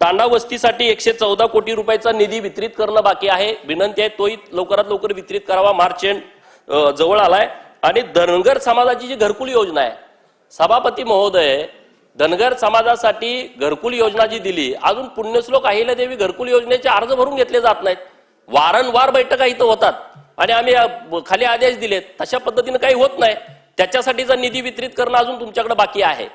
तांडा वस्तीसाठी एकशे चौदा कोटी रुपयाचा निधी वितरित करणं बाकी आहे. विनंती आहे तोही लवकरात लवकर वितरित करावा. मार्च एंड जवळ आलाय. आणि धनगर समाजाची जी घरकुल योजना आहे सभापती महोदय धनगर समाजासाठी घरकुल योजना जी दिली अजून पुण्यश्लोक अहिल्यादेवी घरकुल योजनेचे अर्ज भरून घेतले जात नाहीत. वारंवार बैठका इथं होतात. आणि आम्ही खाली आदेश दिलेत. तशा पद्धतीनं काही होत नाही. त्याच्यासाठीचा निधी वितरित करणं अजून तुमच्याकडे बाकी आहे.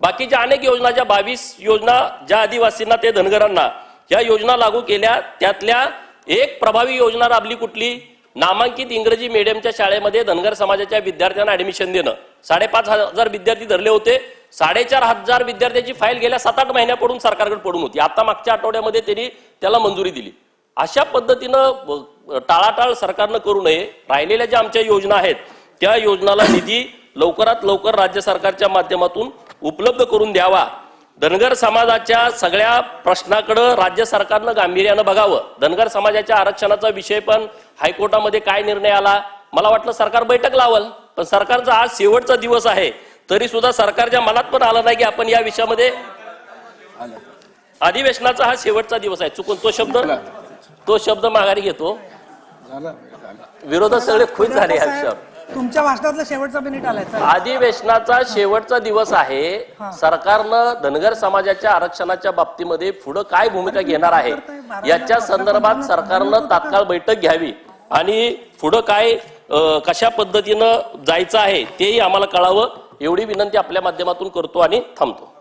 बाकीच्या अनेक योजना ज्या बावीस योजना ज्या आदिवासींना ते धनगरांना या योजना लागू केल्या त्यातल्या एक प्रभावी योजना राबली कुठली? नामांकित इंग्रजी मीडियमच्या शाळेमध्ये धनगर समाजाच्या विद्यार्थ्यांना ऍडमिशन देणं. साडेपाच हजार विद्यार्थी धरले होते. साडेचार हजार विद्यार्थ्यांची फाईल गेल्या सात आठ महिन्यापडून सरकारकडे पडून होती. आता मागच्या आठवड्यामध्ये त्यांनी त्याला मंजुरी दिली. अशा पद्धतीनं टाळाटाळ सरकारनं करू नये. राहिलेल्या ज्या आमच्या योजना आहेत त्या योजनाला निधी लवकरात लवकर राज्य सरकारच्या माध्यमातून उपलब्ध करून द्यावा. धनगर समाजाच्या सगळ्या प्रश्नाकडं राज्य सरकारनं गांभीर्यानं बघावं. धनगर समाजाच्या आरक्षणाचा विषय पण हायकोर्टामध्ये काय निर्णय आला? मला वाटलं सरकार बैठक लावल पण सरकारचा आज शेवटचा दिवस आहे. तरी सुद्धा सरकारच्या मनात पण आलं नाही की आपण या विषयामध्ये अधिवेशनाचा हा शेवटचा दिवस आहे. चुकून तो शब्द तो शब्द माघारी घेतो. विरोधक सगळे खुश झाले या विषयावर. तुमच्या भाषणातला शेवटचा मिनिट आलाय चला. अधिवेशनाचा शेवटचा दिवस आहे. सरकारनं धनगर समाजाच्या आरक्षणाच्या बाबतीमध्ये पुढं काय भूमिका घेणार आहे? याच्या संदर्भात सरकारनं तात्काळ बैठक घ्यावी. आणि पुढं काय अं, कशा पद्धतीनं जायचं आहे तेही आम्हाला कळावं. एवढी विनंती आपल्या माध्यमातून करतो आणि थांबतो.